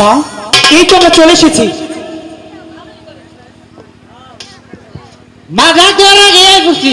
মা এই তো আমরা চলে এসেছি। মা গা তোরা গিয়ে বুঝি